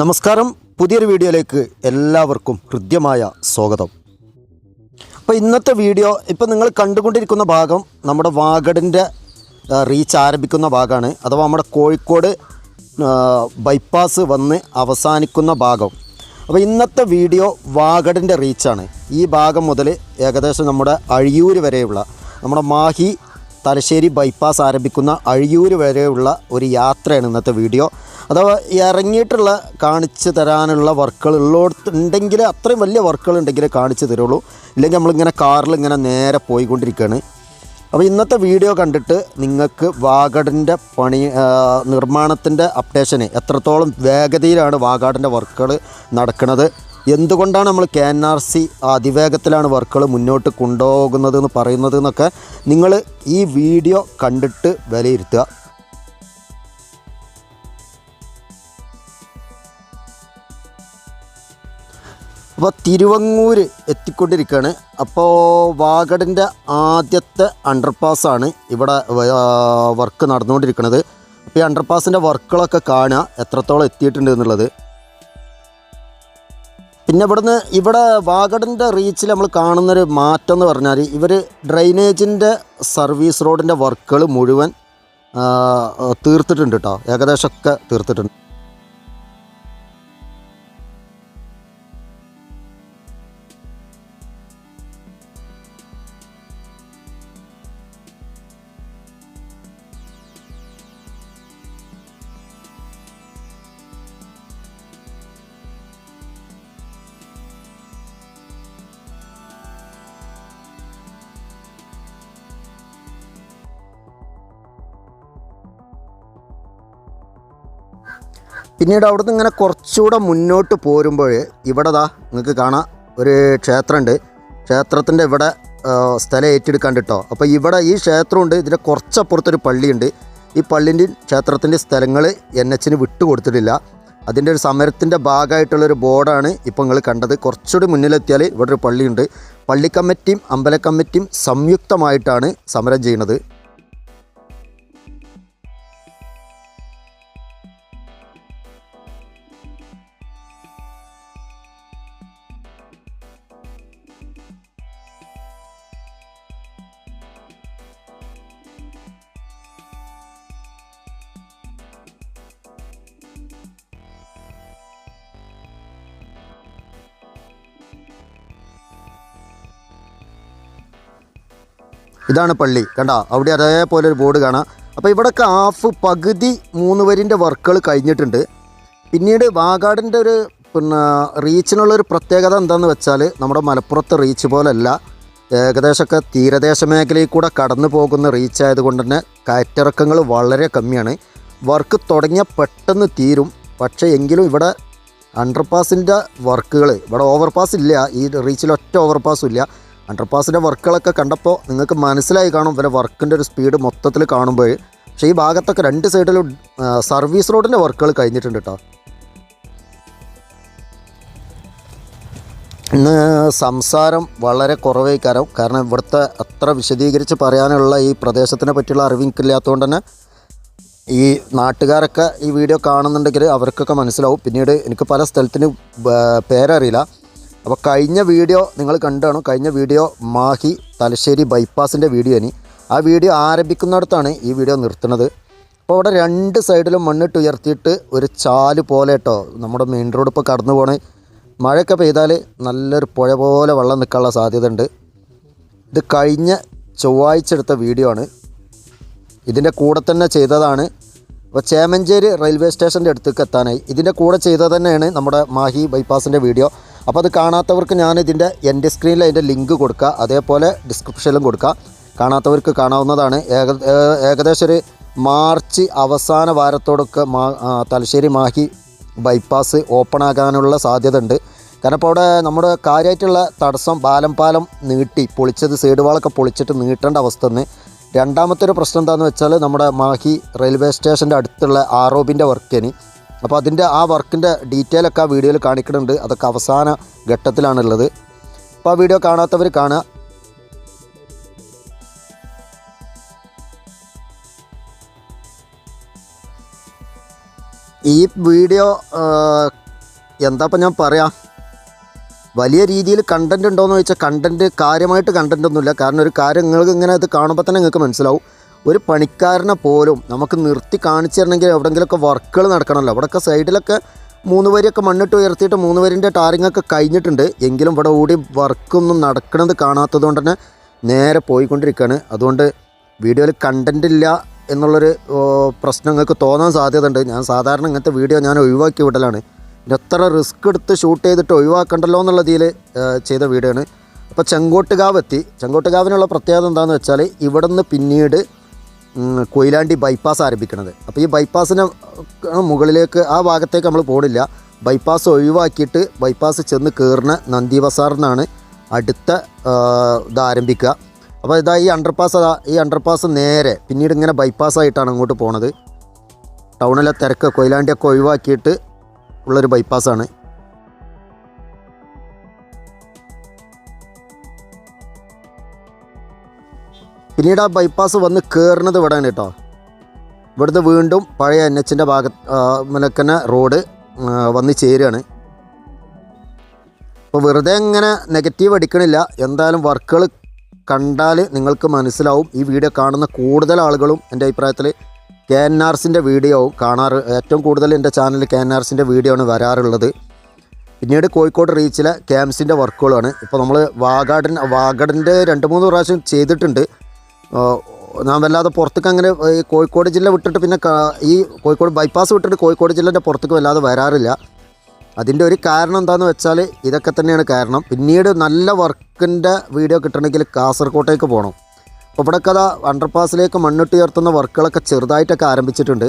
നമസ്കാരം. പുതിയൊരു വീഡിയോയിലേക്ക് എല്ലാവർക്കും ഹൃദ്യമായ സ്വാഗതം. അപ്പോൾ ഇന്നത്തെ വീഡിയോ ഇപ്പോൾ നിങ്ങൾ കണ്ടുകൊണ്ടിരിക്കുന്ന ഭാഗം നമ്മുടെ വാഗഡിന്റെ റീച്ച് ആരംഭിക്കുന്ന ഭാഗമാണ്. അഥവാ നമ്മുടെ കോഴിക്കോട് ബൈപ്പാസ് വന്ന് അവസാനിക്കുന്ന ഭാഗം. അപ്പോൾ ഇന്നത്തെ വീഡിയോ വാഗഡിന്റെ റീച്ചാണ്. ഈ ഭാഗം മുതൽ ഏകദേശം നമ്മുടെ അഴിയൂർ വരെയുള്ള നമ്മുടെ മാഹി തലശ്ശേരി ബൈപ്പാസ് ആരംഭിക്കുന്ന അഴിയൂർ വരെയുള്ള ഒരു യാത്രയാണ് ഇന്നത്തെ വീഡിയോ. അഥവാ ഇറങ്ങിയിട്ടുള്ള കാണിച്ചു തരാനുള്ള വർക്കുകൾ ഉള്ളിടത്തുണ്ടെങ്കിൽ അത്രയും വലിയ വർക്കുകൾ ഉണ്ടെങ്കിൽ കാണിച്ചു തരുള്ളൂ. ഇല്ലെങ്കിൽ നമ്മളിങ്ങനെ കാറിൽ ഇങ്ങനെ നേരെ പോയിക്കൊണ്ടിരിക്കുകയാണ്. അപ്പോൾ ഇന്നത്തെ വീഡിയോ കണ്ടിട്ട് നിങ്ങൾക്ക് വാഗഡിന്റെ പണി നിർമ്മാണത്തിന്റെ അപ്ഡേഷന് എത്രത്തോളം വേഗതയിലാണ് വാഗാടിന്റെ വർക്കുകൾ നടക്കുന്നത്. എന്തുകൊണ്ടാണ് നമ്മൾ കെ എൻ ആർ സി അതിവേഗത്തിലാണ് വർക്കുകൾ മുന്നോട്ട് കൊണ്ടുപോകുന്നത് എന്ന് പറയുന്നത് എന്നൊക്കെ നിങ്ങൾ ഈ വീഡിയോ കണ്ടിട്ട് വിലയിരുത്തുക. അപ്പോൾ തിരുവങ്ങൂർ എത്തിക്കൊണ്ടിരിക്കുകയാണ്. അപ്പോൾ വാഗഡിന്റെ ആദ്യത്തെ അണ്ടർപാസ്സാണ് ഇവിടെ വർക്ക് നടന്നുകൊണ്ടിരിക്കുന്നത്. അപ്പോൾ ഈ അണ്ടർപാസിന്റെ വർക്കുകളൊക്കെ കാണുക എത്രത്തോളം എത്തിയിട്ടുണ്ട് എന്നുള്ളത്. പിന്നെ ഇവിടുന്ന് ഇവിടെ വാഗഡിന്റെ റീച്ചിൽ നമ്മൾ കാണുന്നൊരു മാറ്റം എന്ന് പറഞ്ഞാൽ ഇവർ ഡ്രൈനേജിന്റെ സർവീസ് റോഡിന്റെ വർക്കുകൾ മുഴുവൻ തീർത്തിട്ടുണ്ട് കേട്ടോ ഏകദേശമൊക്കെ തീർത്തിട്ടുണ്ട്. പിന്നീട് അവിടുന്ന് ഇങ്ങനെ കുറച്ചുകൂടെ മുന്നോട്ട് പോരുമ്പോൾ ഇവിടെ ദാ നിങ്ങൾക്ക് കാണാം ഒരു ക്ഷേത്രമുണ്ട് ക്ഷേത്രത്തിന്റെ ഇവിടെ സ്ഥലം ഏറ്റെടുക്കാൻ കേട്ടോ അപ്പോൾ ഇവിടെ ഈ ക്ഷേത്രമുണ്ട്. ഇതിന്റെ കുറച്ചപ്പുറത്തൊരു പള്ളിയുണ്ട്. ഈ പള്ളിന്റെ ക്ഷേത്രത്തിന്റെ സ്ഥലങ്ങൾ എൻ എച്ചിന് വിട്ടുകൊടുത്തിട്ടില്ല. അതിന്റെ ഒരു സമരത്തിന്റെ ഭാഗമായിട്ടുള്ളൊരു ബോർഡാണ് ഇപ്പോൾ നിങ്ങൾ കണ്ടത്. കുറച്ചുകൂടി മുന്നിലെത്തിയാൽ ഇവിടെ ഒരു പള്ളിയുണ്ട്. പള്ളി കമ്മിറ്റിയും അമ്പല കമ്മിറ്റിയും സംയുക്തമായിട്ടാണ് സമരം ചെയ്യുന്നത്. ഇതാണ് പള്ളി. കണ്ട? അവിടെ അതേപോലെ ഒരു ബോർഡ് കാണാം. അപ്പോൾ ഇവിടെ കാഫ് പകുതി മൂന്ന് വരിന്റെ വർക്കുകൾ കഴിഞ്ഞിട്ടുണ്ട്. പിന്നീട് വാഗാടിന്റെ ഒരു പിന്നെ റീച്ചിനുള്ള ഒരു പ്രത്യേകത എന്താണെന്ന് വെച്ചാൽ നമ്മുടെ മലപ്പുറത്തെ റീച്ച് പോലല്ല. ഏകദേശമൊക്കെ തീരദേശ മേഖലയിൽ കൂടെ കടന്നു പോകുന്ന റീച്ച് ആയതുകൊണ്ട് തന്നെ കയറ്റിറക്കങ്ങൾ വളരെ കമ്മിയാണ്. വർക്ക് തുടങ്ങിയ പെട്ടെന്ന് തീരും. പക്ഷേ എങ്കിലും ഇവിടെ അണ്ടർപാസിന്റെ വർക്കുകൾ ഇവിടെ ഓവർപാസ് ഇല്ല. ഈ റീച്ചിൽ ഒറ്റ ഓവർപാസും ഇല്ല. അണ്ടർപാസിന്റെ വർക്കുകളൊക്കെ കണ്ടപ്പോൾ നിങ്ങൾക്ക് മനസ്സിലായി കാണും ഇവരെ വർക്കിന്റെ ഒരു സ്പീഡ് മൊത്തത്തിൽ കാണുമ്പോൾ. പക്ഷേ ഈ ഭാഗത്തൊക്കെ രണ്ട് സൈഡിലും സർവീസ് റോഡിന്റെ വർക്കുകൾ കഴിഞ്ഞിട്ടുണ്ട് കേട്ടോ ഇന്ന് സംസാരം വളരെ കുറവേക്കാരം കാരണം ഇവിടുത്തെ അത്ര വിശദീകരിച്ച് പറയാനുള്ള ഈ പ്രദേശത്തിനെ പറ്റിയുള്ള അറിവിക്കില്ലാത്തതുകൊണ്ട് തന്നെ ഈ നാട്ടുകാരൊക്കെ ഈ വീഡിയോ കാണുന്നുണ്ടെങ്കിൽ അവർക്കൊക്കെ മനസ്സിലാവും. പിന്നീട് എനിക്ക് പല സ്ഥലത്തിന് പേരറിയില്ല. അപ്പോൾ കഴിഞ്ഞ വീഡിയോ നിങ്ങൾ കണ്ടാണ്? കഴിഞ്ഞ വീഡിയോ മാഹി തലശ്ശേരി ബൈപ്പാസിന്റെ വീഡിയോ ഇനി. ആ വീഡിയോ ആരംഭിക്കുന്നിടത്താണ് ഈ വീഡിയോ നിർത്തുന്നത്. അപ്പോൾ അവിടെ രണ്ട് സൈഡിലും മണ്ണിട്ട് ഉയർത്തിയിട്ട് ഒരു ചാൽ പോലെ കേട്ടോ. നമ്മുടെ മെയിൻ റോഡ് ഇപ്പോൾ കടന്നു പോണേ. മഴയൊക്കെ പെയ്താൽ നല്ലൊരു പുഴ പോലെ വെള്ളം നിൽക്കാനുള്ള സാധ്യത ഉണ്ട് ഇത് കഴിഞ്ഞ ചൊവ്വാഴ്ച എടുത്ത വീഡിയോ ആണ്. ഇതിന്റെ കൂടെ തന്നെ ചെയ്തതാണ്. അപ്പോൾ ചേമഞ്ചേരി റെയിൽവേ സ്റ്റേഷന്റെ അടുത്തേക്ക് എത്താനായി. ഇതിന്റെ കൂടെ ചെയ്തത് തന്നെയാണ് നമ്മുടെ മാഹി ബൈപ്പാസിന്റെ വീഡിയോ. അപ്പോൾ അത് കാണാത്തവർക്ക് ഞാൻ ഇതിന്റെ എന്റെ സ്ക്രീനിൽ അതിന്റെ ലിങ്ക് കൊടുക്കുക അതേപോലെ ഡിസ്ക്രിപ്ഷനിലും കൊടുക്കുക കാണാത്തവർക്ക് കാണാവുന്നതാണ്. ഏക ഏകദേശം ഒരു മാർച്ച് അവസാന വാരത്തോടൊക്കെ മാ തലശ്ശേരി മാഹി ബൈപ്പാസ് ഓപ്പൺ ആകാനുള്ള സാധ്യത ഉണ്ട്. കാരണം ഇപ്പോൾ അവിടെ നമ്മുടെ കാര്യമായിട്ടുള്ള തടസ്സം പാലം പാലം നീട്ടി പൊളിച്ചത് സൈഡ് വാളൊക്കെ പൊളിച്ചിട്ട് നീട്ടേണ്ട അവസ്ഥ തന്നെ രണ്ടാമത്തെ ഒരു പ്രശ്നം എന്താണെന്ന് വെച്ചാൽ നമ്മുടെ മാഹി റെയിൽവേ സ്റ്റേഷന്റെ അടുത്തുള്ള ആറോബിന്റെ വർക്കിന്. അപ്പോൾ അതിന്റെ ആ വർക്കിന്റെ ഡീറ്റെയിൽ ഒക്കെ ആ വീഡിയോയിൽ കാണിക്കുന്നുണ്ട്. അതൊക്കെ അവസാന ഘട്ടത്തിലാണുള്ളത്. അപ്പോൾ ആ വീഡിയോ കാണാത്തവർ കാണുക. ഈ വീഡിയോ എന്താപ്പം ഞാൻ പറയാം? വലിയ രീതിയിൽ കണ്ടന്റ് ഉണ്ടോയെന്ന് ചോദിച്ചാൽ കണ്ടന്റ് കാര്യമായിട്ട് കണ്ടന്റ് ഒന്നുമില്ല. കാരണം ഒരു കാര്യം നിങ്ങൾക്ക് ഇങ്ങനെ ഇത് കാണുമ്പോൾ തന്നെ നിങ്ങൾക്ക് മനസ്സിലാവും. ഒരു പണിക്കാരനെ പോലും നമുക്ക് നിർത്തി കാണിച്ചു തരണമെങ്കിൽ എവിടെയെങ്കിലുമൊക്കെ വർക്കുകൾ നടക്കണമല്ലോ. അവിടെയൊക്കെ സൈഡിലൊക്കെ മൂന്ന് വരിയൊക്കെ മണ്ണിട്ട് ഉയർത്തിയിട്ട് മൂന്ന് വരിന്റെ ടാറിങ്ങൊക്കെ കഴിഞ്ഞിട്ടുണ്ട്. എങ്കിലും ഇവിടെ ഓടി വർക്കൊന്നും നടക്കണത് കാണാത്തതുകൊണ്ട് തന്നെ നേരെ പോയിക്കൊണ്ടിരിക്കുകയാണ്. അതുകൊണ്ട് വീഡിയോയിൽ കണ്ടന്റ് ഇല്ല എന്നുള്ളൊരു പ്രശ്നം നിങ്ങൾക്ക് തോന്നാൻ സാധ്യതയുണ്ട്. ഞാൻ സാധാരണ ഇങ്ങനത്തെ വീഡിയോ ഞാൻ ഒഴിവാക്കി വിടലാണ്. എത്ര റിസ്ക് എടുത്ത് ഷൂട്ട് ചെയ്തിട്ട് ഒഴിവാക്കണ്ടല്ലോ എന്നുള്ള രീതിയിൽ ചെയ്ത വീഡിയോ ആണ് അപ്പോൾ ചെങ്കോട്ടുകാവ് എത്തി. ചെങ്കോട്ടുകാവിനുള്ള പ്രത്യേകത എന്താണെന്ന് വെച്ചാൽ ഇവിടെ നിന്ന് പിന്നീട് കൊയിലാണ്ടി ബൈപ്പാസ് ആരംഭിക്കുന്നത് അപ്പോൾ ഈ ബൈപ്പാസിന് മുകളിലേക്ക് ആ ഭാഗത്തേക്ക് നമ്മൾ പോണില്ല. ബൈപ്പാസ് ഒഴിവാക്കിയിട്ട് ബൈപ്പാസ് ചെന്ന് കയറുന്ന നന്ദി ബസാറിനാണ് അടുത്ത ഇത് ആരംഭിക്കുക. അപ്പോൾ ഇതാ ഈ അണ്ടർപാസ് അതാ ഈ അണ്ടർപാസ് നേരെ പിന്നീട് ഇങ്ങനെ ബൈപ്പാസ് ആയിട്ടാണ് അങ്ങോട്ട് പോണത്. ടൗണിലെ തിരക്ക് കൊയിലാണ്ടിയൊക്കെ ഒഴിവാക്കിയിട്ട് ഉള്ളൊരു ബൈപ്പാസാണ് പിന്നീട് ആ ബൈപ്പാസ് വന്ന് കയറുന്നത് ഇവിടെയാണ് കേട്ടോ. ഇവിടുന്ന് വീണ്ടും പഴയ എൻ എച്ചിന്റെ ഭാഗ മുലക്കന റോഡ് വന്ന് ചേരുകയാണ്. അപ്പോൾ വെറുതെ ഇങ്ങനെ നെഗറ്റീവ് അടിക്കണില്ല. എന്തായാലും വർക്കുകൾ കണ്ടാൽ നിങ്ങൾക്ക് മനസ്സിലാവും. ഈ വീഡിയോ കാണുന്ന കൂടുതൽ ആളുകളും എന്റെ അഭിപ്രായത്തിൽ കെ എൻ വീഡിയോ കാണാറ് ഏറ്റവും കൂടുതൽ എന്റെ ചാനലിൽ കെ എൻ ആർസിന്റെ വീഡിയോ ആണ് വരാറുള്ളത്. പിന്നീട് കോഴിക്കോട് റീച്ചിലെ ക്യാംസിന്റെ വർക്കുകളാണ് ഇപ്പോൾ നമ്മൾ വാഗാടൻ വാഗടിന്റെ രണ്ട് മൂന്ന് പ്രാവശ്യം ചെയ്തിട്ടുണ്ട്. ഞാൻ വല്ലാതെ പുറത്തേക്ക് അങ്ങനെ ഈ കോഴിക്കോട് ജില്ല വിട്ടിട്ട് പിന്നെ ഈ കോഴിക്കോട് ബൈപ്പാസ് വിട്ടിട്ട് കോഴിക്കോട് ജില്ലേന്റെ പുറത്തേക്ക് വല്ലാതെ വരാറില്ല. അതിന്റെ ഒരു കാരണം എന്താണെന്ന് വെച്ചാൽ ഇതൊക്കെ തന്നെയാണ് കാരണം. പിന്നീട് നല്ല വർക്കിന്റെ വീഡിയോ കിട്ടണമെങ്കിൽ കാസർകോട്ടേക്ക് പോകണം അപ്പോൾ ഇവിടെ കഥ അണ്ടർപാസിലേക്ക് മണ്ണിട്ട് ഉയർത്തുന്ന വർക്കുകളൊക്കെ ചെറുതായിട്ടൊക്കെ ആരംഭിച്ചിട്ടുണ്ട്.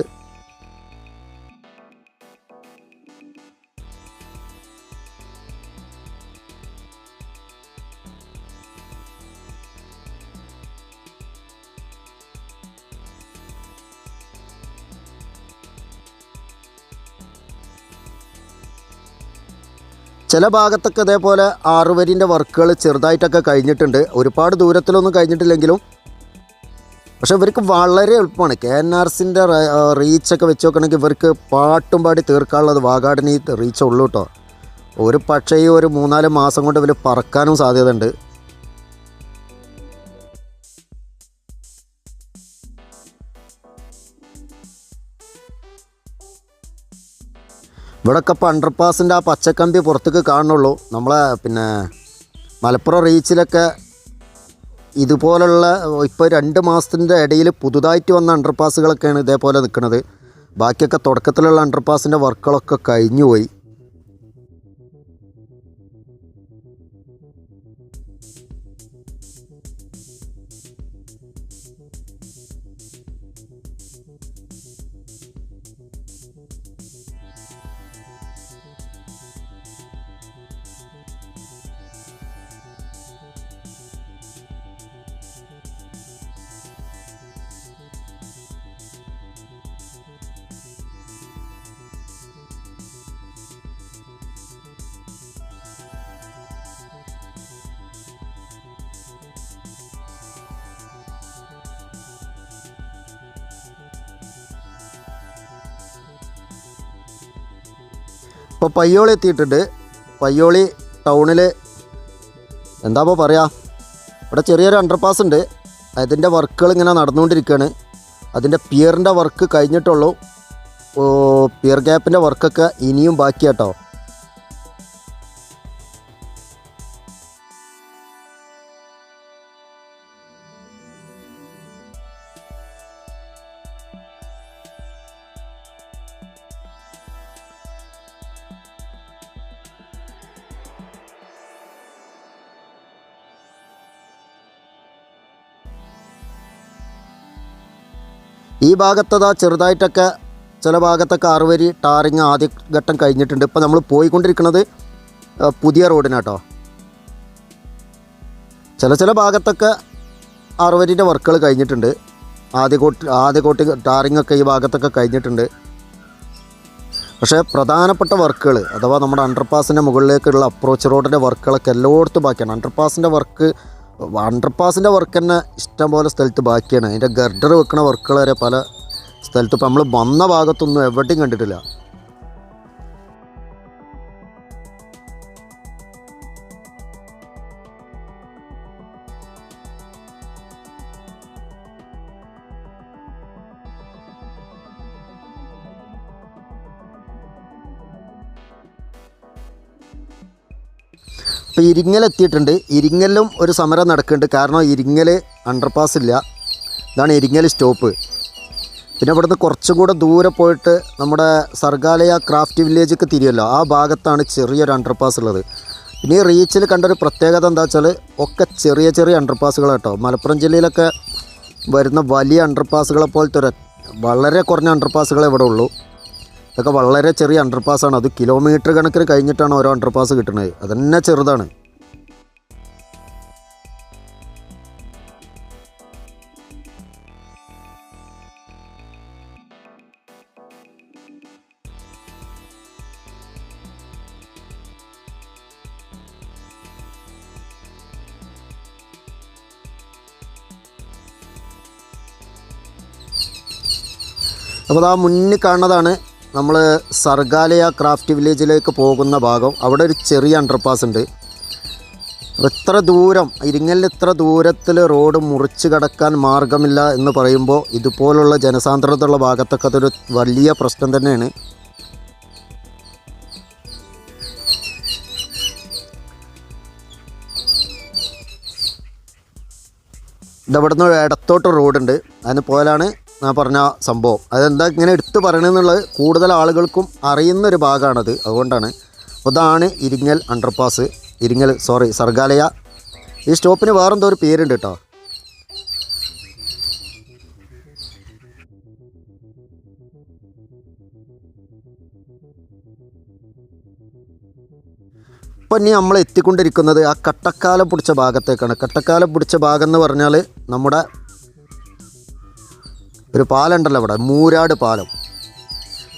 ചില ഭാഗത്തൊക്കെ ഇതേപോലെ ആറുവരിന്റെ വർക്കുകൾ ചെറുതായിട്ടൊക്കെ കഴിഞ്ഞിട്ടുണ്ട്. ഒരുപാട് ദൂരത്തിലൊന്നും കഴിഞ്ഞിട്ടില്ലെങ്കിലും. പക്ഷേ ഇവർക്ക് വളരെ എളുപ്പമാണ്. കെ എൻ ആർ സിന്റെ റീച്ചൊക്കെ വെച്ച് നോക്കണമെങ്കിൽ ഇവർക്ക് പാട്ടും പാടി തീർക്കാനുള്ളത് വാഗാടിന് റീച്ച് ഉള്ളൂ കേട്ടോ. ഒരു പക്ഷേ ഈ ഒരു മൂന്നാൽ മാസം കൊണ്ട് ഇവർ പറക്കാനും സാധ്യതയുണ്ട്. ഇവിടെയൊക്കെ ഇപ്പോൾ അണ്ടർപാസിന്റെ ആ പച്ചക്കമ്പി പുറത്തേക്ക് കാണുള്ളൂ നമ്മളെ പിന്നെ മലപ്പുറം റീച്ചിലൊക്കെ ഇതുപോലുള്ള ഇപ്പോൾ രണ്ട് മാസത്തിന്റെ ഇടയിൽ പുതുതായിട്ട് വന്ന അണ്ടർപാസുകളൊക്കെയാണ് ഇതേപോലെ നിൽക്കുന്നത്. ബാക്കിയൊക്കെ തുടക്കത്തിലുള്ള അണ്ടർപാസിന്റെ വർക്കുകളൊക്കെ കഴിഞ്ഞു പോയി ഇപ്പോൾ പയ്യോളി എത്തിയിട്ടുണ്ട്. പയ്യോളി ടൗണിൽ എന്താ ഇപ്പോൾ പറയുക ഇവിടെ ചെറിയൊരു അണ്ടർപാസ് ഉണ്ട്. അതിന്റെ വർക്കുകൾ ഇങ്ങനെ നടന്നുകൊണ്ടിരിക്കുകയാണ്. അതിന്റെ പിയറിന്റെ വർക്ക് കഴിഞ്ഞിട്ടുള്ളൂ. പിയർ ഗ്യാപ്പിന്റെ വർക്കൊക്കെ ഇനിയും ബാക്കിയാട്ടോ. ഈ ഭാഗത്തതാ ചെറുതായിട്ടൊക്കെ ചില ഭാഗത്തൊക്കെ ആറുവരി ടാറിങ് ആദ്യ ഘട്ടം കഴിഞ്ഞിട്ടുണ്ട്. ഇപ്പോൾ നമ്മൾ പോയിക്കൊണ്ടിരിക്കുന്നത് പുതിയ റോഡിനാട്ടോ. ചില ചില ഭാഗത്തൊക്കെ ആറുവരിന്റെ വർക്കുകൾ കഴിഞ്ഞിട്ടുണ്ട്. ആദ്യ കോട്ട് ആദ്യ കോട്ടി ടാറിങ് ഒക്കെ ഈ ഭാഗത്തൊക്കെ കഴിഞ്ഞിട്ടുണ്ട്. പക്ഷേ പ്രധാനപ്പെട്ട വർക്കുകൾ അഥവാ നമ്മുടെ അണ്ടർപാസിന്റെ മുകളിലേക്കുള്ള അപ്രോച്ച് റോഡിന്റെ വർക്കുകളൊക്കെ എല്ലായിടത്തും ബാക്കിയാണ്. അണ്ടർപാസിന്റെ വർക്ക് അണ്ടർപാസിന്റെ വർക്ക് തന്നെ ഇഷ്ടംപോലെ സ്ഥലത്ത് ബാക്കിയാണ്. അതിന്റെ ഗർഡർ വെക്കണ വർക്കുകൾ വരെ പല സ്ഥലത്ത്. ഇപ്പോൾ നമ്മൾ വന്ന ഭാഗത്തൊന്നും എവിടെയും കണ്ടിട്ടില്ല. ഇപ്പോൾ ഇരിങ്ങൽ എത്തിയിട്ടുണ്ട് ഇരിങ്ങലിലും ഒരു സമരം നടക്കുന്നുണ്ട്. കാരണം ഇരിങ്ങൽ അണ്ടർപാസ് ഇല്ല. ഇതാണ് ഇരിങ്ങൽ സ്റ്റോപ്പ് പിന്നെ ഇവിടുന്ന് കുറച്ചും കൂടെ ദൂരെ പോയിട്ട് നമ്മുടെ സർഗാലയ ക്രാഫ്റ്റ് വില്ലേജൊക്കെ തിരിയല്ലോ. ആ ഭാഗത്താണ് ചെറിയൊരു അണ്ടർപാസ് ഉള്ളത്. ഈ റീച്ചിൽ കണ്ടൊരു പ്രത്യേകത എന്താ വെച്ചാൽ ഒക്കെ ചെറിയ ചെറിയ അണ്ടർപാസുകൾ കേട്ടോ മലപ്പുറം ജില്ലയിലൊക്കെ വരുന്ന വലിയ അണ്ടർപാസുകളെ പോലത്തെ ഒരു വളരെ കുറഞ്ഞ അണ്ടർപാസുകളെ ഇവിടെ ഉള്ളൂ. ഇതൊക്കെ വളരെ ചെറിയ അണ്ടർപാസ്സാണ് അത് കിലോമീറ്റർ കണക്കിന് കഴിഞ്ഞിട്ടാണ് ഓരോ അണ്ടർപാസ് കിട്ടുന്നത്. അതന്നെ ചെറുതാണ്. അപ്പോൾ ആ മുന്നിൽ കാണുന്നതാണ് നമ്മൾ സർഗാലയ ക്രാഫ്റ്റ് വില്ലേജിലേക്ക് പോകുന്ന ഭാഗം അവിടെ ഒരു ചെറിയ അണ്ടർപാസ് ഉണ്ട്. എത്ര ദൂരം ഇരിങ്ങലിൽ ഇത്ര ദൂരത്തിൽ റോഡ് മുറിച്ച് കടക്കാൻ മാർഗമില്ല എന്ന് പറയുമ്പോൾ ഇതുപോലുള്ള ജനസാന്ദ്രതയുള്ള ഭാഗത്തൊക്കെ അതൊരു വലിയ പ്രശ്നം തന്നെയാണ്. ഇതവിടുന്ന് ഇടത്തോട്ട് റോഡുണ്ട്. അതിന് പോയാലാണ് ഞാൻ പറഞ്ഞ സംഭവം. അതെന്താ ഇങ്ങനെ എടുത്തു പറയണമെന്നുള്ളത് കൂടുതൽ ആളുകൾക്കും അറിയുന്ന ഒരു ഭാഗമാണത്. അതുകൊണ്ടാണ്. ഇതാണ് ഇരിങ്ങൽ അണ്ടർപാസ് ഇരിങ്ങൽ സോറി സർഗാലയ. ഈ സ്റ്റോപ്പിന് വേറെന്തോ ഒരു പേരുണ്ട് കേട്ടോ ഇപ്പം ഇനി നമ്മൾ എത്തിക്കൊണ്ടിരിക്കുന്നത് ആ കട്ടക്കാലം പിടിച്ച ഭാഗത്തേക്കാണ്. കട്ടക്കാലം പിടിച്ച ഭാഗം എന്ന് പറഞ്ഞാൽ നമ്മുടെ ഒരു പാലമുണ്ടല്ലോ അവിടെ മൂരാട് പാലം.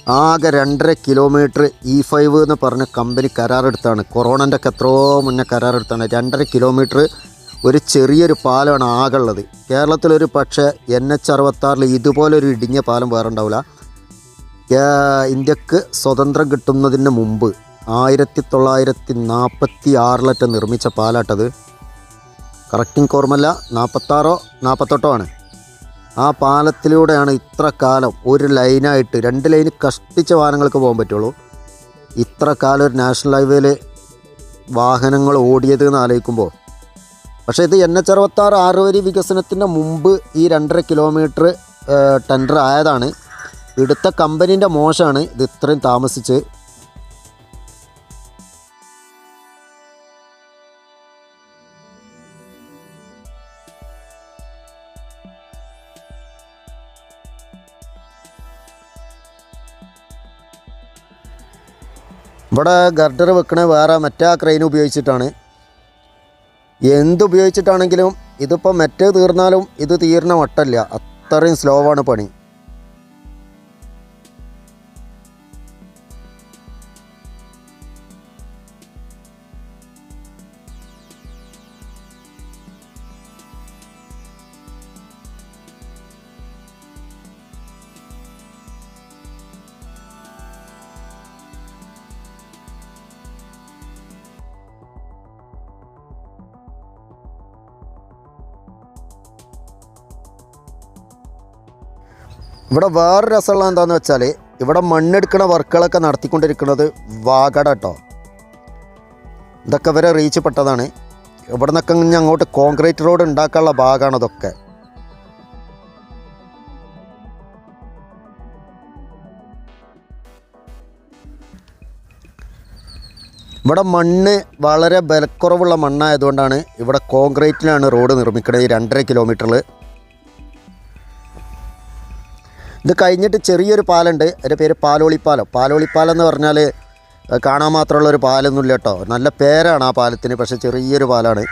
ആകെ രണ്ടര കിലോമീറ്റർ ഇ ഫൈവ് എന്ന് പറഞ്ഞ കമ്പനി കരാറെടുത്താണ്. കൊറോണന്റെ ഒക്കെ എത്രയോ മുന്നേ കരാറെടുത്താണ്. രണ്ടര കിലോമീറ്റർ ഒരു ചെറിയൊരു പാലമാണ് ആകെ ഉള്ളത്. കേരളത്തിലൊരു പക്ഷേ എൻ എച്ച് അറുപത്താറിൽ ഇതുപോലൊരു ഇടിഞ്ഞ പാലം വേറെ ഉണ്ടാവില്ല. ഇന്ത്യയ്ക്ക് സ്വതന്ത്രം കിട്ടുന്നതിന് മുമ്പ് ആയിരത്തി തൊള്ളായിരത്തി നാൽപ്പത്തി ആറിലറ്റ നിർമ്മിച്ച പാലാട്ടത്. കറക്റ്റിംഗ് ഓർമ്മല്ല നാൽപ്പത്താറോ നാൽപ്പത്തെട്ടോ ആണ്. ആ പാലത്തിലൂടെയാണ് ഇത്ര കാലം ഒരു ലൈനായിട്ട് രണ്ട് ലൈന് കഷ്ടിച്ച വാഹനങ്ങൾക്ക് പോകാൻ പറ്റുള്ളൂ. ഇത്ര കാലം ഒരു നാഷണൽ ഹൈവേയിൽ വാഹനങ്ങൾ ഓടിയത് എന്ന് ആലോചിക്കുമ്പോൾ. പക്ഷേ ഇത് എൻ എച്ച് അറുപത്താറ് ആറ് വരി വികസനത്തിന്റെ മുമ്പ് ഈ രണ്ടര കിലോമീറ്റർ ടെൻഡർ ആയതാണ്. ഇടുത്ത കമ്പനീന്റെ മോശമാണ് ഇത് ഇത്രയും താമസിച്ച്. ഇവിടെ ഗർഡർ വെക്കണ വേറെ മറ്റേ ക്രെയിൻ ഉപയോഗിച്ചിട്ടാണ്. എന്തുപയോഗിച്ചിട്ടാണെങ്കിലും ഇതിപ്പോൾ മറ്റേ തീർന്നാലും ഇത് തീർന്ന മട്ടല്ല. അത്രയും സ്ലോ ആണ് പണി. ഇവിടെ വേറെ രസമുള്ള എന്താന്ന് വെച്ചാൽ ഇവിടെ മണ്ണെടുക്കണ വർക്കുകളൊക്കെ നടത്തിക്കൊണ്ടിരിക്കുന്നത് വാഗട കേട്ടോ ഇതൊക്കെ വരെ റീച്ച് പെട്ടതാണ്. ഇവിടെ നിന്നൊക്കെ ഇങ്ങനെ അങ്ങോട്ട് കോൺക്രീറ്റ് റോഡ് ഉണ്ടാക്കാനുള്ള ഭാഗമാണ് ഇതൊക്കെ. ഇവിടെ മണ്ണ് വളരെ ബലക്കുറവുള്ള മണ്ണായതുകൊണ്ടാണ് ഇവിടെ കോൺക്രീറ്റിലാണ് റോഡ് നിർമ്മിക്കുന്നത് ഈ രണ്ടര കിലോമീറ്ററിൽ ഇത് കഴിഞ്ഞിട്ട് ചെറിയൊരു പാലുണ്ട്. അതിന്റെ പേര് പാലോളിപ്പാലം. പാലോളിപ്പാലം എന്ന് പറഞ്ഞാൽ കാണാൻ മാത്രമുള്ള ഒരു പാലൊന്നുമില്ല കേട്ടോ. നല്ല പേരാണ് ആ പാലത്തിന് പക്ഷേ ചെറിയൊരു പാലാണ്.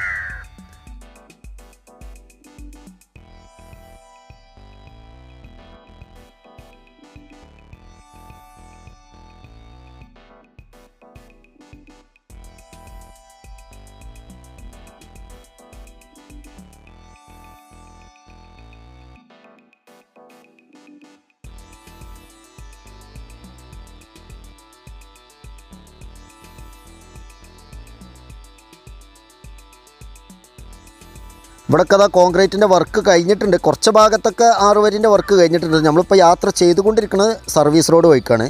ഇവിടെയൊക്കെ അതാ കോൺക്രീറ്റിന്റെ വർക്ക് കഴിഞ്ഞിട്ടുണ്ട്. കുറച്ച് ഭാഗത്തൊക്കെ ആറുവരിന്റെ വർക്ക് കഴിഞ്ഞിട്ടുണ്ട്. നമ്മളിപ്പോൾ യാത്ര ചെയ്തുകൊണ്ടിരിക്കുന്നത് സർവീസ് റോഡ് വഴിക്കാണ്.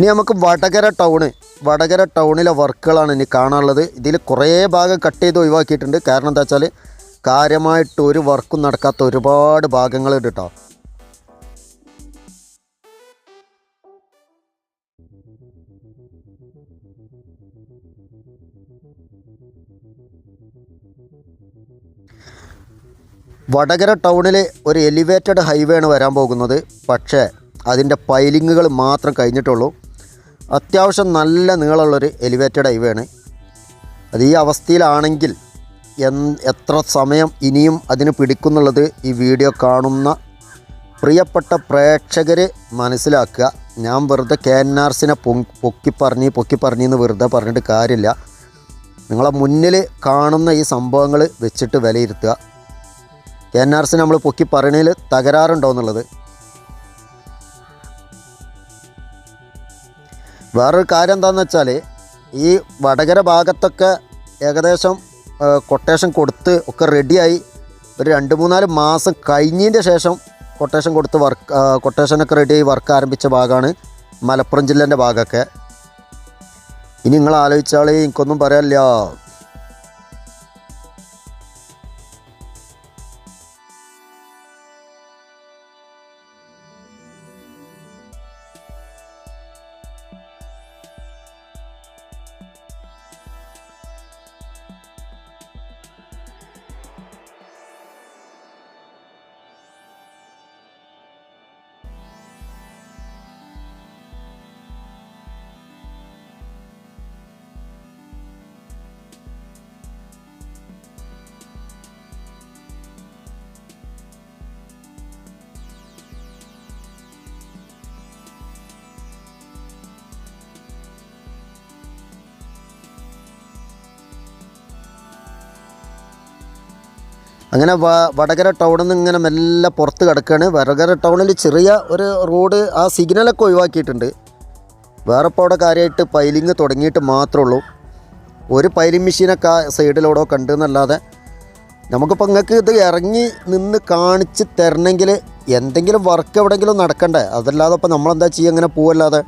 ഇനി നമുക്ക് വടകര ടൗണ് വടകര ടൗണിലെ വർക്കുകളാണ് ഇനി കാണാനുള്ളത്. ഇതിൽ കുറേ ഭാഗം കട്ട് ചെയ്ത് ഒഴിവാക്കിയിട്ടുണ്ട്. കാരണം എന്താ വെച്ചാൽ കാര്യമായിട്ട് ഒരു വർക്കും നടക്കാത്ത ഒരുപാട് ഭാഗങ്ങളുണ്ട് കേട്ടോ വടകര ടൗണിൽ ഒരു എലിവേറ്റഡ് ഹൈവേ ആണ് വരാൻ പോകുന്നത്. പക്ഷേ അതിന്റെ പൈലിങ്ങുകൾ മാത്രം കഴിഞ്ഞിട്ടുള്ളൂ. അത്യാവശ്യം നല്ല നീളമുള്ളൊരു എലിവേറ്റഡ് ഹൈവേ അത് ഈ അവസ്ഥയിലാണെങ്കിൽ എത്ര സമയം ഇനിയും അതിന് പിടിക്കുന്നുള്ളത് ഈ വീഡിയോ കാണുന്ന പ്രിയപ്പെട്ട പ്രേക്ഷകർ മനസ്സിലാക്കുക. ഞാൻ വെറുതെ കെ എൻ ആർ സിനെ പൊക്കി പറഞ്ഞ് പൊക്കി വെറുതെ പറഞ്ഞിട്ട് കാര്യമില്ല. നിങ്ങളെ മുന്നിൽ കാണുന്ന ഈ സംഭവങ്ങൾ വെച്ചിട്ട് വിലയിരുത്തുക. കെ എൻ ആർ സി നമ്മൾ പൊക്കി പറയണതിൽ തകരാറുണ്ടോ എന്നുള്ളത്? വേറൊരു കാര്യം എന്താണെന്ന് വെച്ചാൽ ഈ വടകര ഭാഗത്തൊക്കെ ഏകദേശം കൊട്ടേഷൻ കൊടുത്ത് ഒക്കെ റെഡിയായി ഒരു രണ്ട് മൂന്നാൽ മാസം കഴിഞ്ഞതിന്റെ ശേഷം കൊട്ടേഷൻ കൊടുത്ത് വർക്ക് കൊട്ടേഷനൊക്കെ റെഡിയായി വർക്ക് ആരംഭിച്ച ഭാഗമാണ് മലപ്പുറം ജില്ലേന്റെ ഭാഗമൊക്കെ. ഇനി നിങ്ങൾ ആലോചിച്ചാൽ എനിക്കൊന്നും പറയാനില്ല. അങ്ങനെ വടകര ടൗണിൽ നിന്ന് ഇങ്ങനെ മെല്ലെ പുറത്ത് കിടക്കുകയാണ് വടകര ടൗണിൽ ചെറിയ ഒരു റോഡ് ആ സിഗ്നലൊക്കെ ഒഴിവാക്കിയിട്ടുണ്ട്. വേറെ ഇപ്പോൾ അവിടെ കാര്യമായിട്ട് പൈലിങ് തുടങ്ങിയിട്ട് മാത്രമേ ഉള്ളൂ. ഒരു പൈലിംഗ് മെഷീനൊക്കെ ആ സൈഡിലൂടെ കണ്ടെന്നല്ലാതെ നമുക്കിപ്പോൾ നിങ്ങൾക്ക് ഇത് ഇറങ്ങി നിന്ന് കാണിച്ച് തരണമെങ്കിൽ എന്തെങ്കിലും വർക്ക് എവിടെയെങ്കിലും നടക്കണ്ടേ? അതല്ലാതെ ഇപ്പോൾ നമ്മളെന്താ ചെയ്യുക അങ്ങനെ പോവല്ലാതെ?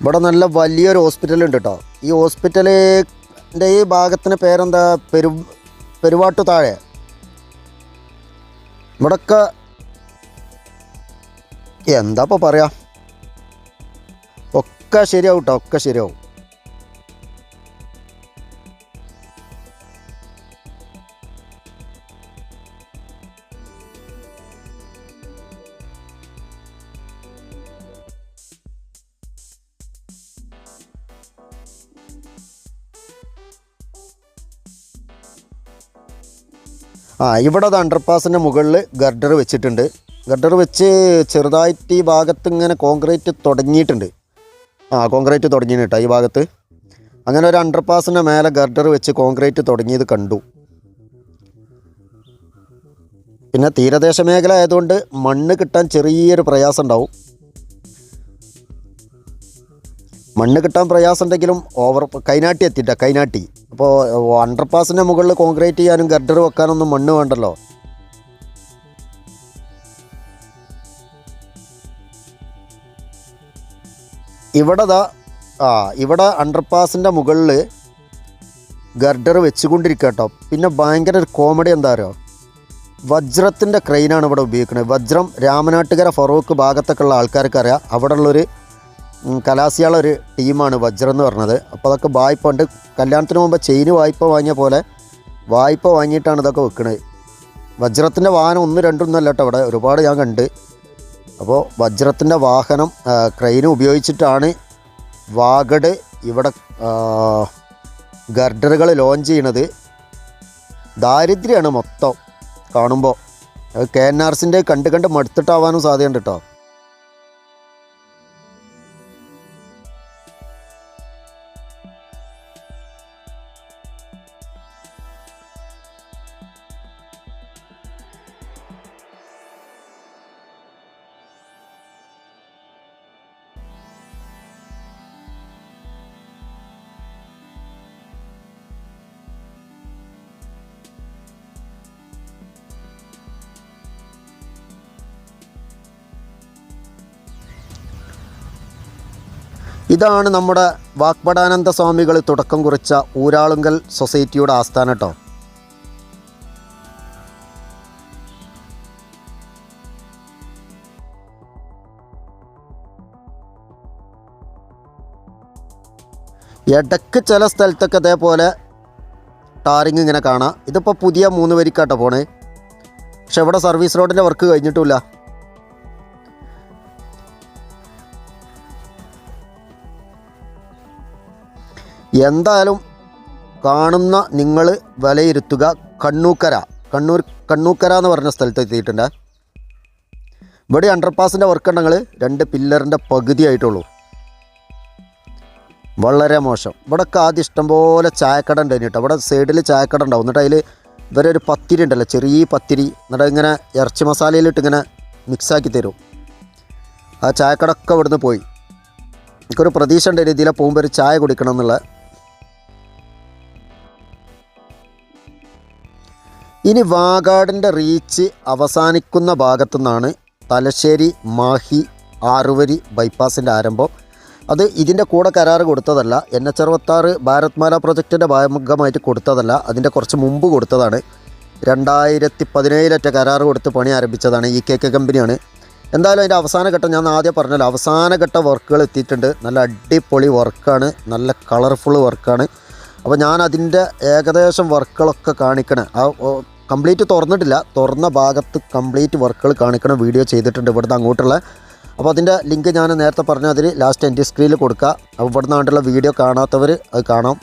ഇവിടെ നല്ല വലിയൊരു ഹോസ്പിറ്റൽ ഉണ്ട് കേട്ടോ ഈ ഹോസ്പിറ്റലിന്റെ ഈ ഭാഗത്തിന് പേരെന്താ? പെരു പെരുവാട്ടു താഴെ. ഇവിടൊക്കെ എന്താ ഇപ്പോൾ പറയാ? ഒക്കെ ശരിയാവും കേട്ടോ ഒക്കെ ശരിയാവും. ആ ഇവിടെ അത് അണ്ടർപാസിന്റെ മുകളിൽ ഗർഡർ വെച്ചിട്ടുണ്ട്. ഗർഡർ വെച്ച് ചെറുതായിട്ട് ഈ ഭാഗത്ത് ഇങ്ങനെ കോൺക്രീറ്റ് തുടങ്ങിയിട്ടുണ്ട്. ആ കോൺക്രീറ്റ് തുടങ്ങിയിട്ട് കേട്ടോ ഈ ഭാഗത്ത്. അങ്ങനെ ഒരു അണ്ടർപാസിന്റെ മേലെ ഗർഡർ വെച്ച് കോൺക്രീറ്റ് തുടങ്ങിയത് കണ്ടു. പിന്നെ തീരദേശ മേഖല ആയതുകൊണ്ട് മണ്ണ് കിട്ടാൻ ചെറിയൊരു പ്രയാസം ഉണ്ടാവും. മണ്ണ് കിട്ടാൻ പ്രയാസമുണ്ടെങ്കിലും ഓവർ കൈനാട്ടി എത്തിയിട്ട കൈനാട്ടി. അപ്പോൾ അണ്ടർപാസിന്റെ മുകളിൽ കോൺക്രീറ്റ് ചെയ്യാനും ഗർഡർ വെക്കാനൊന്നും മണ്ണ് വേണ്ടല്ലോ. ഇവിടെ ദാ ആ ഇവിടെ അണ്ടർപാസിന്റെ മുകളിൽ ഗർഡർ വെച്ചുകൊണ്ടിരിക്കുക കേട്ടോ പിന്നെ ഭയങ്കര ഒരു കോമഡി എന്താ അറിയോ? വജ്രത്തിന്റെ ക്രെയിനാണ് ഇവിടെ ഉപയോഗിക്കുന്നത് വജ്രം രാമനാട്ടുകര ഫറൂഖ് ഭാഗത്തൊക്കെ ഉള്ള ആൾക്കാർക്ക് അറിയാം അവിടെ ഉള്ളൊരു ഉം, കലാസിയാളെ ഒരു ടീമാണ് വജ്രം എന്ന് പറഞ്ഞത്. അപ്പോൾ അതൊക്കെ വായ്പ ഉണ്ട് കല്യാണത്തിന് മുമ്പ് ചെയിന് വായ്പ വാങ്ങിയ പോലെ വായ്പ വാങ്ങിയിട്ടാണ് ഇതൊക്കെ വെക്കുന്നത് വജ്രത്തിന്റെ വാഹനം ഒന്നും രണ്ടൊന്നും അല്ല കേട്ടോ ഇവിടെ. ഒരുപാട് ഞാൻ കണ്ട്. അപ്പോൾ വജ്രത്തിന്റെ വാഹനം ക്രെയിന് ഉപയോഗിച്ചിട്ടാണ് വാഗഡ് ഇവിടെ ഗർഡറുകൾ ലോഞ്ച് ചെയ്യണത്. ദാരിദ്ര്യമാണ് മൊത്തം കാണുമ്പോൾ കെ എൻ ആർസിന്റെ കണ്ട് കണ്ട് മടുത്തിട്ടാവാനും സാധ്യതയുണ്ട് കേട്ടോ ഇതാണ് നമ്മുടെ വാക്പടാനന്ദ സ്വാമികൾ തുടക്കം കുറിച്ച ഊരാളുങ്കൽ സൊസൈറ്റിയുടെ ആസ്ഥാനം കേട്ടോ. ഇടയ്ക്ക് ചില സ്ഥലത്തൊക്കെ അതേപോലെ ടാറിങ് ഇങ്ങനെ കാണാം. ഇതിപ്പോൾ പുതിയ മൂന്ന് വരിക്കാട്ടോ പോണേ. പക്ഷെ ഇവിടെ സർവീസ് റോഡിന്റെ വർക്ക് കഴിഞ്ഞിട്ടില്ല എന്തായാലും കാണുന്ന നിങ്ങൾ വിലയിരുത്തുക. കണ്ണൂക്കര. കണ്ണൂർ കണ്ണൂക്കര എന്ന് പറഞ്ഞ സ്ഥലത്ത് എത്തിയിട്ടുണ്ട്. ഇവിടെ അണ്ടർപാസിന്റെ വർക്ക് ഉണ്ടെങ്കിൽ രണ്ട് പില്ലറിന്റെ പകുതി ആയിട്ടുള്ളൂ. വളരെ മോശം. ഇവിടെയൊക്കെ ആദ്യം ഇഷ്ടംപോലെ ചായക്കട ഉണ്ട് കേട്ടോ ഇവിടെ സൈഡിൽ ചായക്കട ഉണ്ടാവും. എന്നിട്ട് അതിൽ ഇവരെ ഒരു പത്തിരി ഉണ്ടല്ലോ ചെറിയ പത്തിരി. എന്നിട്ട് ഇങ്ങനെ ഇറച്ചി മസാലയിലിട്ട് ഇങ്ങനെ മിക്സാക്കി തരും. ആ ചായക്കടൊക്കെ ഇവിടുന്ന് പോയി. എനിക്കൊരു പ്രതീക്ഷ ഉണ്ട് ഇതിലെ പോകുമ്പോൾ ഒരു ചായ കുടിക്കണം എന്നുള്ള ഇനി വാഗാടിന്റെ റീച്ച് അവസാനിക്കുന്ന ഭാഗത്തു നിന്നാണ് തലശ്ശേരി മാഹി ആറുവരി ബൈപ്പാസിന്റെ ആരംഭം. അത് ഇതിന്റെ കൂടെ കരാർ കൊടുത്തതല്ല. എൻ എച്ച് അറുപത്താറ് ഭാരത്മാല പ്രൊജക്റ്റിന്റെ ഭാഗമായിട്ട് കൊടുത്തതല്ല. അതിന്റെ കുറച്ച് മുമ്പ് കൊടുത്തതാണ്. രണ്ടായിരത്തി പതിനേഴിലറ്റ കരാർ കൊടുത്ത് പണി ആരംഭിച്ചതാണ് ഈ കെ കെ കമ്പനിയാണ്. എന്തായാലും അതിന്റെ അവസാനഘട്ടം ഞാൻ ആദ്യം പറഞ്ഞല്ലോ. അവസാനഘട്ട വർക്കുകൾ എത്തിയിട്ടുണ്ട്. നല്ല അടിപൊളി വർക്കാണ്. നല്ല കളർഫുൾ വർക്കാണ്. അപ്പോൾ ഞാൻ അതിന്റെ ഏകദേശം വർക്കുകളൊക്കെ കാണിക്കണേ. ആ കംപ്ലീറ്റ് തുറന്നിട്ടില്ല. തുറന്ന ഭാഗത്ത് കംപ്ലീറ്റ് വർക്കുകൾ കാണിക്കണ വീഡിയോ ചെയ്തിട്ടുണ്ട് ഇവിടുന്ന് അങ്ങോട്ടുള്ള. അപ്പോൾ അതിന്റെ ലിങ്ക് ഞാൻ നേരത്തെ പറഞ്ഞ അതിൽ ലാസ്റ്റ് എന്റെ സ്ക്രീനിൽ കൊടുക്കുക. അപ്പോൾ ഇവിടുന്ന് വീഡിയോ കാണാത്തവർ അത് കാണാം.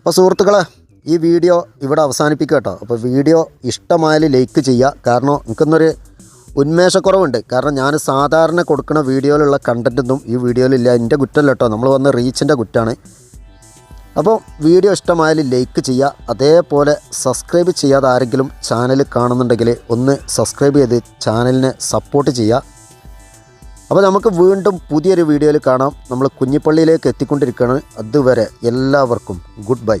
അപ്പോൾ സുഹൃത്തുക്കളെ ഈ വീഡിയോ ഇവിടെ അവസാനിപ്പിക്കുക കേട്ടോ. അപ്പോൾ വീഡിയോ ഇഷ്ടമായാൽ ലൈക്ക് ചെയ്യുക. കാരണം എനിക്കൊന്നൊരു ഉന്മേഷക്കുറവുണ്ട്. കാരണം ഞാൻ സാധാരണ കൊടുക്കുന്ന വീഡിയോയിലുള്ള കണ്ടന്റൊന്നും ഈ വീഡിയോയിലില്ല എന്റെ കുറ്റമല്ല കേട്ടോ. നമ്മൾ വന്ന റീച്ചിന്റെ കുറ്റാണ്. അപ്പോൾ വീഡിയോ ഇഷ്ടമായാൽ ലൈക്ക് ചെയ്യുക. അതേപോലെ സബ്സ്ക്രൈബ് ചെയ്യാതെ ആരെങ്കിലും ചാനൽ കാണുന്നുണ്ടെങ്കിൽ ഒന്ന് സബ്സ്ക്രൈബ് ചെയ്ത് ചാനലിനെ സപ്പോർട്ട് ചെയ്യുക. അപ്പോൾ നമുക്ക് വീണ്ടും പുതിയൊരു വീഡിയോയിൽ കാണാം. നമ്മൾ കുഞ്ഞിപ്പള്ളിയിലേക്ക് എത്തിക്കൊണ്ടിരിക്കുകയാണ്. അതുവരെ എല്ലാവർക്കും ഗുഡ് ബൈ.